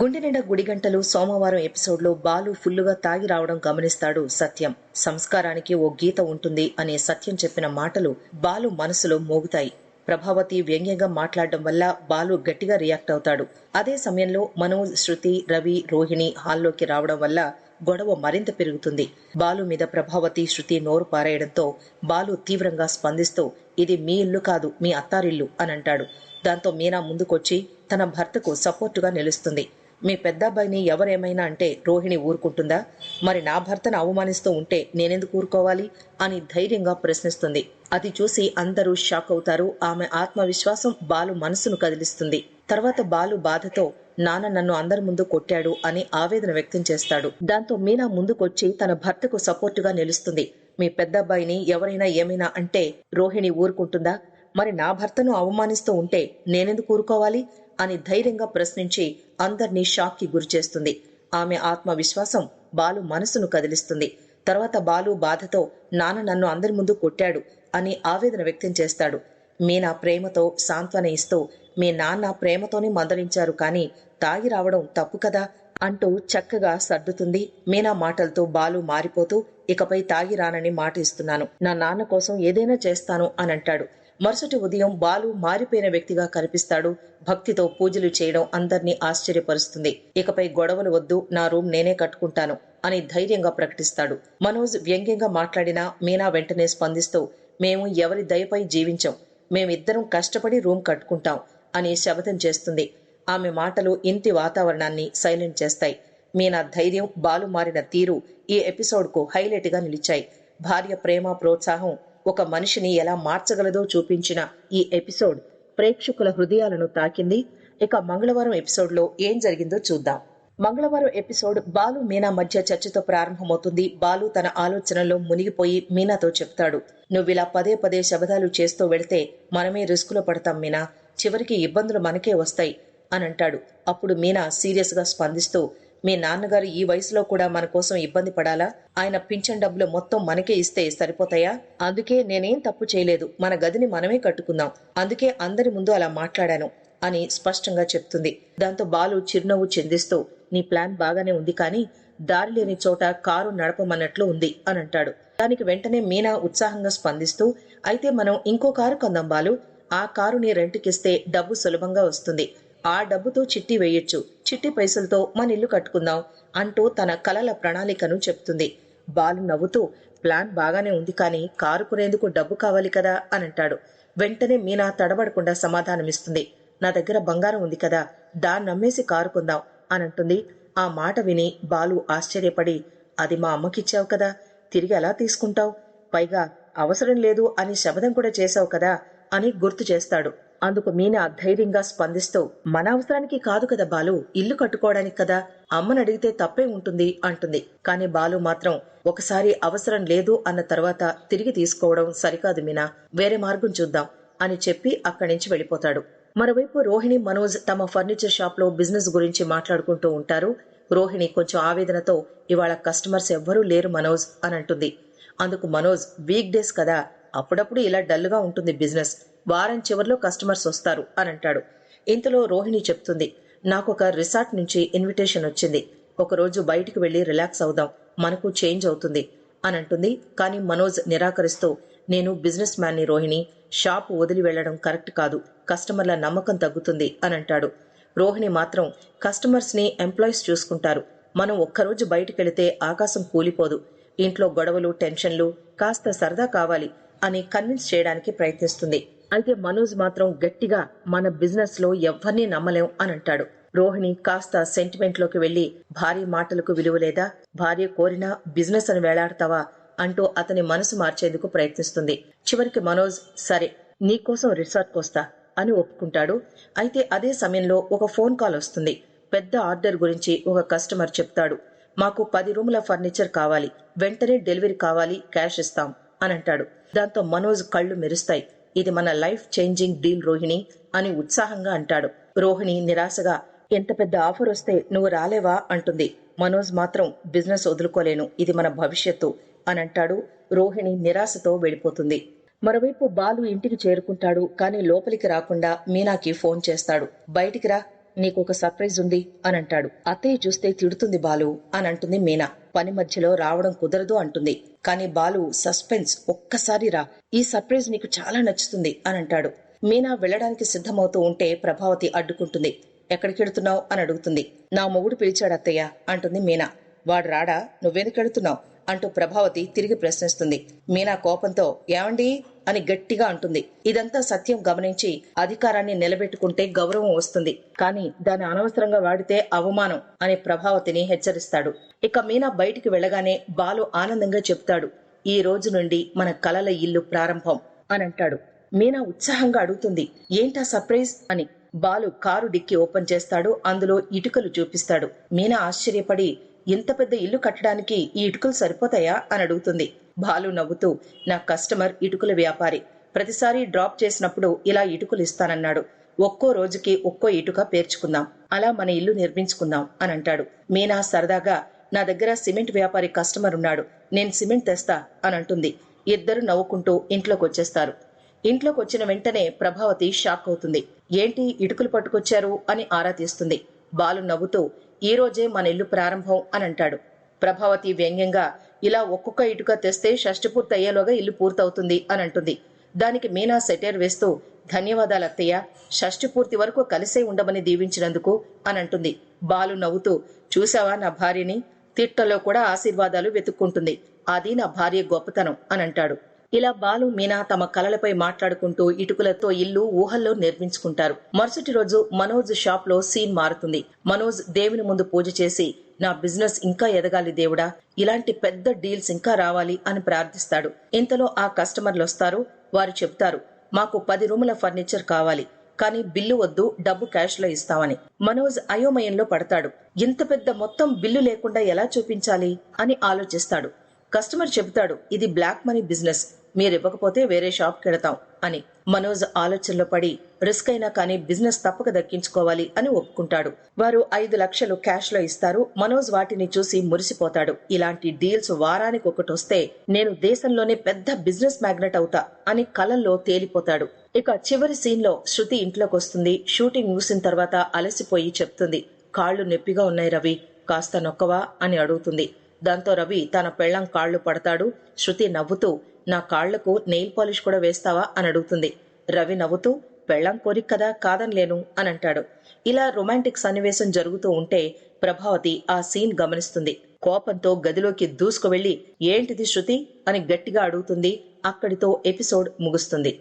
గుండె నిండా గుడిగంటలు సోమవారం ఎపిసోడ్లో బాలు ఫుల్లుగా తాగి రావడం గమనిస్తాడు సత్యం. సంస్కారానికి ఓ గీత ఉంటుంది అనే సత్యం చెప్పిన మాటలు బాలు మనసులో మోగుతాయి. ప్రభావతి వ్యంగ్యంగా మాట్లాడడం వల్ల బాలు గట్టిగా రియాక్ట్ అవుతాడు. అదే సమయంలో మనోజ్ శృతి రవి రోహిణి హాల్లోకి రావడం వల్ల గొడవ మరింత పెరుగుతుంది. బాలు మీద ప్రభావతి శృతి నోరు పారేయడంతో బాలు తీవ్రంగా స్పందిస్తూ ఇది మీ ఇల్లు కాదు మీ అత్తారిల్లు అని అంటాడు. దాంతో మీనా ముందుకొచ్చి తన భర్తకు సపోర్టుగా నిలుస్తుంది. మీ పెద్దబ్బాయిని ఎవరేమైనా అంటే రోహిణి ఊరుకుంటుందా? మరి నా భర్తను అవమానిస్తూ ఉంటే నేనెందుకు ఊరుకోవాలి? అని ధైర్యంగా ప్రశ్నిస్తుంది. అది చూసి అందరూ షాక్ అవుతారు. ఆమె ఆత్మవిశ్వాసం బాలు మనసును కదిలిస్తుంది. తర్వాత బాలు బాధతో నాన్న నన్ను అందరి ముందు కొట్టాడు అని ఆవేదన వ్యక్తం చేస్తాడు. దాంతో మీనా ముందుకొచ్చి తన భర్తకు సపోర్టుగా నిలుస్తుంది. మీ పెద్దబ్బాయిని ఎవరైనా ఏమైనా అంటే రోహిణి ఊరుకుంటుందా? మరి నా భర్తను అవమానిస్తూ ఉంటే నేనెందుకు ఊరుకోవాలి? అని ధైర్యంగా ప్రశ్నించి అందర్నీ షాక్కి గురిచేస్తుంది. ఆమె ఆత్మవిశ్వాసం బాలు మనసును కదిలిస్తుంది. తర్వాత బాలు బాధతో నాన్న నన్ను అందరి ముందు కొట్టాడు అని ఆవేదన వ్యక్తం చేస్తాడు. మీనా ప్రేమతో సాంత్వన ఇస్తూ మీ నాన్న ప్రేమతోనే మందలించారు కానీ తాగి రావడం తప్పు కదా అంటూ చక్కగా సర్దుతుంది మీనా మాటలతో బాలు మారిపోతూ ఇకపై తాగి రానని మాట ఇస్తున్నాను. నా నాన్న కోసం ఏదైనా చేస్తాను అని అంటాడు. మరుసటి ఉదయం బాలు మారిపోయిన వ్యక్తిగా కనిపిస్తాడు. భక్తితో పూజలు చేయడం అందర్నీ ఆశ్చర్యపరుస్తుంది. ఇకపై గొడవలు వద్దు నా రూమ్ నేనే కట్టుకుంటాను అని ధైర్యంగా ప్రకటిస్తాడు. మనోజ్ వ్యంగ్యంగా మాట్లాడినా మీనా వెంటనే స్పందిస్తూ మేము ఎవరి దయపై జీవించాం. మేమిద్దరం కష్టపడి రూమ్ కట్టుకుంటాం అని శపథం చేస్తుంది. ఆమె మాటలు ఇంటి వాతావరణాన్ని సైలెంట్ చేస్తాయి. మీనా ధైర్యం బాలు మారిన తీరు ఈ ఎపిసోడ్కు హైలైట్గా నిలిచాయి. భార్య ప్రేమ ప్రోత్సాహం ఒక మనిషిని ఎలా మార్చగలదో చూపించిన ఈ ఎపిసోడ్ ప్రేక్షకుల హృదయాలను తాకింది. ఇక మంగళవారం ఎపిసోడ్లో ఏం జరిగిందో చూద్దాం. మంగళవారం ఎపిసోడ్ బాలు మీనా మధ్య చర్చతో ప్రారంభమవుతుంది. బాలు తన ఆలోచనలో మునిగిపోయి మీనాతో చెప్తాడు నువ్విలా పదే పదే శబదాలు చేస్తూ వెళితే మనమే రిస్కులో పడతాం మీనా. చివరికి ఇబ్బందులు మనకే వస్తాయి అని అంటాడు. అప్పుడు మీనా సీరియస్గా స్పందిస్తూ మీ నాన్నగారు ఈ వయసులో కూడా మన కోసం ఇబ్బంది పడాలా? ఆయన పింఛన్ డబ్బులు మొత్తం మనకే ఇస్తే సరిపోతాయా? అందుకే నేనేం తప్పు చేయలేదు. మన గదిని మనమే కట్టుకుందాం. అందుకే అందరి ముందు అలా మాట్లాడాను అని స్పష్టంగా చెప్తుంది. దాంతో బాలు చిరునవ్వు చెందిస్తూ నీ ప్లాన్ బాగానే ఉంది కానీ దారి లేని చోట కారు నడపమన్నట్లు ఉంది అని అంటాడు. దానికి వెంటనే మీనా ఉత్సాహంగా స్పందిస్తూ అయితే మనం ఇంకో కారు కొందాం బాలు. ఆ కారుని రెంట్కిస్తే డబ్బు సులభంగా వస్తుంది. ఆ డబ్బుతో చిట్టి వేయొచ్చు. చిట్టి పైసలతో మన ఇల్లు కట్టుకుందాం అంటూ తన కలల ప్రణాళికను చెప్తుంది. బాలు నవ్వుతూ ప్లాన్ బాగానే ఉంది కానీ కారు కొనేందుకు డబ్బు కావాలి కదా అని అంటాడు వెంటనే మీనా తడబడకుండా సమాధానమిస్తుంది. నా దగ్గర బంగారం ఉంది కదా దాన్ని నమ్మేసి కారు కొందాం అని అంటుంది ఆ మాట విని బాలు ఆశ్చర్యపడి అది మా అమ్మకిచ్చావు కదా తిరిగి ఎలా తీసుకుంటావు? పైగా అవసరం లేదు అని శబదం కూడా చేశావు కదా అని గుర్తు చేస్తాడు. అందుకు మీనా ధైర్యంగా స్పందిస్తూ మన అవసరానికి కాదు కదా బాలు ఇల్లు కట్టుకోవడానికి కదా అమ్మని అడిగితే తప్పే ఉంటుంది అంటుంది. కానీ బాలు మాత్రం ఒకసారి అవసరం లేదు అన్న తర్వాత తిరిగి తీసుకోవడం సరికాదు మీనా వేరే మార్గం చూద్దాం అని చెప్పి అక్కడి నుంచి వెళ్ళిపోతాడు. మరోవైపు రోహిణి మనోజ్ తమ ఫర్నిచర్ షాప్లో బిజినెస్ గురించి మాట్లాడుకుంటూ ఉంటారు. రోహిణి కొంచెం ఆవేదనతో ఇవాళ కస్టమర్స్ ఎవ్వరూ లేరు మనోజ్ అని అంటుంది. అందుకు మనోజ్ వీక్ డేస్ కదా అప్పుడప్పుడు ఇలా డల్గా ఉంటుంది బిజినెస్ వారం చివరిలో కస్టమర్స్ వస్తారు అని అంటాడు. ఇంతలో రోహిణి చెప్తుంది నాకు ఒక రిసార్ట్ నుంచి ఇన్విటేషన్ వచ్చింది. ఒకరోజు బయటికి వెళ్ళి రిలాక్స్ అవుదాం. మనకు చేంజ్ అవుతుంది అని అంటుంది. కానీ మనోజ్ నిరాకరిస్తూ నేను బిజినెస్ మ్యాన్ని రోహిణి షాప్ వదిలి వెళ్ళడం కరెక్ట్ కాదు. కస్టమర్ల నమ్మకం తగ్గుతుంది అని అంటాడు. రోహిణి మాత్రం కస్టమర్స్ని ఎంప్లాయీస్ చూసుకుంటారు. మనం ఒక్కరోజు బయటికెళితే ఆకాశం కూలిపోదు. ఇంట్లో గొడవలు టెన్షన్లు కాస్త సరదా కావాలి అని కన్విన్స్ చేయడానికి ప్రయత్నిస్తుంది. అయితే మనోజ్ మాత్రం గట్టిగా మన బిజినెస్లో ఎవ్వరినీ నమ్మలేం అని అంటాడు. రోహిణి కాస్త సెంటిమెంట్లోకి వెళ్ళి భార్య మాటలకు విలువ లేదా భార్య కోరినా బిజినెస్ అని వేలాడతావా అంటూ అతని మనసు మార్చేందుకు ప్రయత్నిస్తుంది. చివరికి మనోజ్ సరే నీకోసం రిసార్ట్ వస్తా అని ఒప్పుకుంటాడు. అయితే అదే సమయంలో ఒక ఫోన్ కాల్ వస్తుంది. పెద్ద ఆర్డర్ గురించి ఒక కస్టమర్ చెప్తాడు. మాకు పది రూముల ఫర్నిచర్ కావాలి. వెంటనే డెలివరీ కావాలి క్యాష్ ఇస్తాం అని అంటాడు. దాంతో మనోజ్ కళ్ళు మెరుస్తాయి. ఇది మన లైఫ్ చేంజింగ్ డీల్ రోహిణి అని ఉత్సాహంగా అంటాడు. రోహిణి నిరాశగా ఎంత పెద్ద ఆఫర్ వస్తే నువ్వు రాలేవా? అంటుంది. మనోజ్ మాత్రం బిజినెస్ వదులుకోలేను ఇది మన భవిష్యత్తు అని అంటాడు. రోహిణి నిరాశతో వెళ్ళిపోతుంది. మరోవైపు బాలు ఇంటికి చేరుకుంటాడు కానీ లోపలికి రాకుండా మీనాకి ఫోన్ చేస్తాడు. బయటికి రా నీకు ఒక సర్ప్రైజ్ ఉంది అని అంటాడు. అత్తయ్య చూస్తే తిడుతుంది బాలు అని అంటుంది మీనా. పని మధ్యలో రావడం కుదరదు అంటుంది. కానీ బాలు సస్పెన్స్ ఒక్కసారి రా. ఈ సర్ప్రైజ్ నీకు చాలా నచ్చుతుంది అని అంటాడు. మీనా వెళ్ళడానికి సిద్ధమవుతూ ఉంటే ప్రభావతి అడ్డుకుంటుంది. ఎక్కడికెడుతున్నావు అని అడుగుతుంది. నా మొగుడు పిలిచాడు అత్తయ్య అంటుంది మీనా. వాడు రాడా? నువ్వెందుకెడుతున్నావు అంటూ ప్రభావతి తిరిగి ప్రశ్నిస్తుంది. మీనా కోపంతో ఏమండి? అని గట్టిగా అంటుంది. ఇదంతా సత్యం గమనించి అధికారాన్ని నిలబెట్టుకుంటే గౌరవం వస్తుంది. కానీ దాన్ని అనవసరంగా వాడితే అవమానం అని ప్రభావతిని హెచ్చరిస్తాడు. ఇక మీనా బయటికి వెళ్ళగానే బాలు ఆనందంగా చెప్తాడు ఈ రోజు నుండి మన కలల ఇల్లు ప్రారంభం అని అంటాడు. మీనా ఉత్సాహంగా అడుగుతుంది ఏంటా సర్ప్రైజ్ అని. బాలు కారు డిక్కి ఓపెన్ చేస్తాడు అందులో ఇటుకలు చూపిస్తాడు. మీనా ఆశ్చర్యపడి ఇంత పెద్ద ఇల్లు కట్టడానికి ఈ ఇటుకలు సరిపోతాయా అని అడుగుతుంది. బాలు నవ్వుతూ నా కస్టమర్ ఇటుకల వ్యాపారి. ప్రతిసారి డ్రాప్ చేసినప్పుడు ఇలా ఇటుకలు ఇస్తానన్నాడు. ఒక్కో రోజుకి ఒక్కో ఇటుక పేర్చుకుందాం. అలా మన ఇల్లు నిర్మించుకుందాం అని అంటాడు. మీనా సరదాగా నా దగ్గర సిమెంట్ వ్యాపారి కస్టమర్ ఉన్నాడు. నేను సిమెంట్ తెస్తా అని అంటుంది. ఇద్దరు నవ్వుకుంటూ ఇంట్లోకి వచ్చేస్తారు ఇంట్లోకి వచ్చిన వెంటనే ప్రభావతి షాక్ అవుతుంది. ఏంటి ఇటుకలు పట్టుకొచ్చారు అని ఆరా తీస్తుంది. బాలు నవ్వుతూ ఈ రోజే మన ఇల్లు ప్రారంభం అని అంటాడు. ప్రభావతి వ్యంగ్యంగా ఇలా ఒక్కొక్క ఇటుక తెస్తే షష్టి పూర్తి అయ్యేలోగా ఇల్లు పూర్తవుతుంది అని అంటుంది. దానికి మీనా సెటైర్ వేస్తూ ధన్యవాదాలు అత్తయ్య. షష్టి పూర్తి వరకు కలిసే ఉండమని దీవించినందుకు అని అంటుంది. బాలు నవ్వుతూ చూసావా నా భార్యని? తిట్టలో కూడా ఆశీర్వాదాలు వెతుక్కుంటుంది. అది నా భార్య గొప్పతనం అని అంటాడు. ఇలా బాలు మీనా తమ కలలపై మాట్లాడుకుంటూ ఇటుకలతో ఇల్లు ఊహల్లో నిర్మించుకుంటారు. మరుసటి రోజు మనోజ్ షాప్లో సీన్ మారుతుంది. మనోజ్ దేవుని ముందు పూజ చేసి నా బిజినెస్ ఇంకా ఎదగాలి దేవుడా ఇలాంటి పెద్ద డీల్స్ ఇంకా రావాలి అని ప్రార్థిస్తాడు. ఇంతలో ఆ కస్టమర్లు వస్తారు వారు చెప్తారు మాకు పది రూముల ఫర్నిచర్ కావాలి. కానీ బిల్లు వద్దు డబ్బు క్యాష్లో ఇస్తామని మనోజ్ అయోమయంలో పడతాడు. ఇంత పెద్ద మొత్తం బిల్లు లేకుండా ఎలా చూపించాలి? అని ఆలోచిస్తాడు. కస్టమర్ చెబుతాడు ఇది బ్లాక్ మనీ బిజినెస్ మీరు ఇవ్వకపోతే వేరే షాప్ కెడతాం అని. మనోజ్ ఆలోచనలో పడి రిస్క్ అయినా కానీ బిజినెస్ తప్పక దక్కించుకోవాలి అని ఒప్పుకుంటాడు. వారు ఐదు లక్షలు క్యాష్లో ఇస్తారు. మనోజ్ వాటిని చూసి మురిసిపోతాడు. ఇలాంటి డీల్స్ వారానికి ఒకటి వస్తే నేను దేశంలోనే పెద్ద బిజినెస్ మ్యాగ్నెట్ అవుతా అని కలల్లో తేలిపోతాడు. ఇక చివరి సీన్లో శృతి ఇంట్లోకి వస్తుంది షూటింగ్ ముగిసిన తర్వాత అలసిపోయి చెప్తుంది కాళ్ళు నొప్పిగా ఉన్నాయి రవి కాస్త నొక్కవా అని అడుగుతుంది. దాంతో రవి తన పెళ్ళం కాళ్ళు పడతాడు. శృతి నవ్వుతూ నా కాళ్ళకు నెయిల్ పాలిష్ కూడా వేస్తావా? అని అడుగుతుంది. రవి నవ్వుతూ పెళ్ళం కోరిక కదా కాదనిలేను అని అంటాడు. ఇలా రొమాంటిక్ సన్నివేశం జరుగుతూ ఉంటే ప్రభావతి ఆ సీన్ గమనిస్తుంది. కోపంతో గదిలోకి దూసుకువెళ్ళి ఏంటిది శృతి? అని గట్టిగా అడుగుతుంది. అక్కడితో ఎపిసోడ్ ముగుస్తుంది.